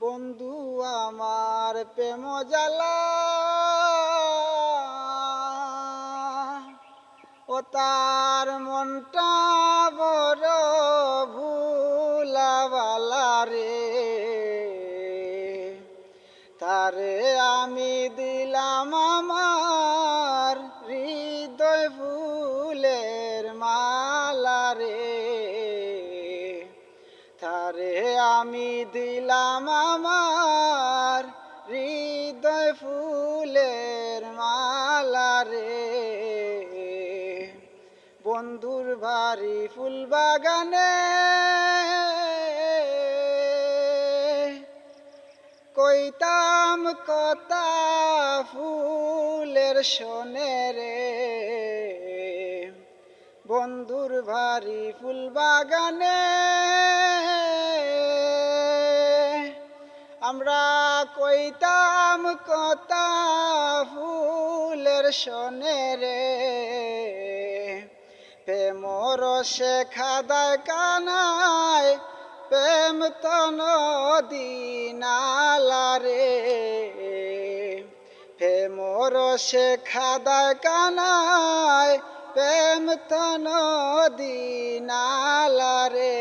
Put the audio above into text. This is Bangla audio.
বন্ধু আমার প্রেম জ্বালা। ও তার মনটা বড় ভুলাবালা রে। তারে আমি দিলাম আমার হৃদয় ফুলের তারে আমি দিলাম আমার হৃদয় ফুলের মালা রে। বন্ধুর ভারি ফুল বাগানে কইতাম কথা ফুলের শোনে রে। বন্ধুর ভারি ফুল বাগানে আমরা কইতাম কথা ফুলের শোনে রে। প্রেমর সে খাদায় কানায়, প্রেম তন নদী নালা রে। প্রেমর সে খাদায় কানায়, প্রেম তন নদী নালা রে।